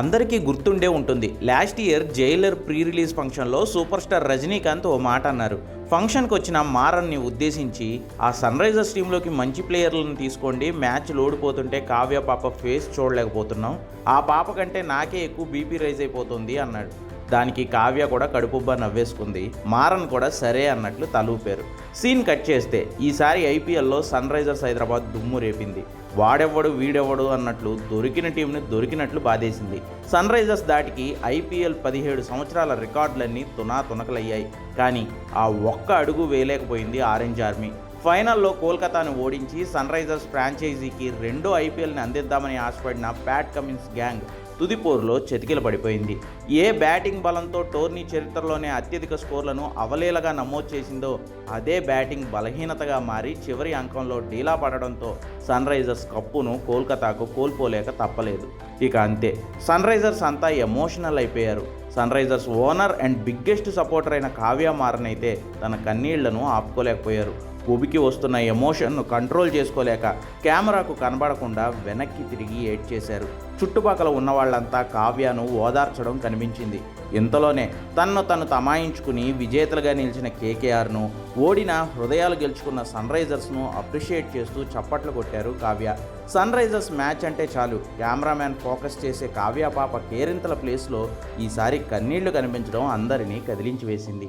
అందరికీ గుర్తుండే ఉంటుంది. Last year Jailer pre release ఫంక్షన్లో సూపర్ స్టార్ రజనీకాంత్ ఓ మాట అన్నారు. ఫంక్షన్కి వచ్చిన మారన్ని ఉద్దేశించి ఆ సన్ రైజర్స్ టీంలోకి మంచి ప్లేయర్లను తీసుకోండి మ్యాచ్ ఓడిపోతుంటే కావ్య పాప ఫేస్ చూడలేకపోతున్నాం. ఆ పాప కంటే నాకే ఎక్కువ బీపీ రైజ్ అయిపోతుంది అన్నాడు. దానికి కావ్య కూడా కడుపుబ్బ నవ్వేసుకుంది. మారన్ కూడా సరే అన్నట్లు తలూపారు. సీన్ కట్ చేస్తే ఈసారి ఐపీఎల్లో సన్ రైజర్స్ హైదరాబాద్ దుమ్ము రేపింది. వాడెవ్వడు వీడెవ్వడు అన్నట్లు దొరికిన టీంని దొరికినట్లు బాధేసింది. సన్ రైజర్స్ దాటికి ఐపీఎల్ పదిహేడు సంవత్సరాల రికార్డులన్నీ తునా తునకలయ్యాయి కానీ ఆ ఒక్క అడుగు వేయలేకపోయింది ఆరెంజ్ ఆర్మీ. ఫైనల్లో కోల్కతాను ఓడించి సన్ రైజర్స్ ఫ్రాంచైజీకి రెండో ఐపీఎల్ని అందిద్దామని ఆశపడిన ప్యాట్ కమిన్స్ గ్యాంగ్ తుదిపోరులో చతికిల పడిపోయింది. ఏ బ్యాటింగ్ బలంతో టోర్నీ చరిత్రలోనే అత్యధిక స్కోర్లను అవలేలగా నమోదు చేసిందో అదే బ్యాటింగ్ బలహీనతగా మారి చివరి అంకంలో డీలా పడడంతో సన్ రైజర్స్ కప్పును కోల్కతాకు కోల్పోలేక తప్పలేదు. ఇక అంతే. సన్ రైజర్స్ అంతా ఎమోషనల్ అయిపోయారు. Sunrisers owner and biggest supporter అయిన కావ్య మారన్ అయితే తన కన్నీళ్ళను ఆపుకోలేకపోయారు. ఉబికి వస్తున్న ఎమోషన్ను కంట్రోల్ చేసుకోలేక కెమెరాకు కనబడకుండా వెనక్కి తిరిగి ఏడ్చేశారు చుట్టుపక్కల ఉన్న వాళ్ళంతా కావ్యను ఓదార్చడం కనిపించింది. ఇంతలోనే తన్ను తను తమాయించుకుని విజేతలుగా నిలిచిన కేకేఆర్ను ఓడిన హృదయాలు గెలుచుకున్న సన్ రైజర్స్ను అప్రిషియేట్ చేస్తూ చప్పట్లు కొట్టారు కావ్య. సన్ రైజర్స్ మ్యాచ్ అంటే చాలు. కెమెరామ్యాన్ ఫోకస్ చేసే కావ్య పాప కేరింతల ప్లేస్లో ఈసారి కన్నీళ్ళు కనిపించడం అందరినీ కదిలించి వేసింది.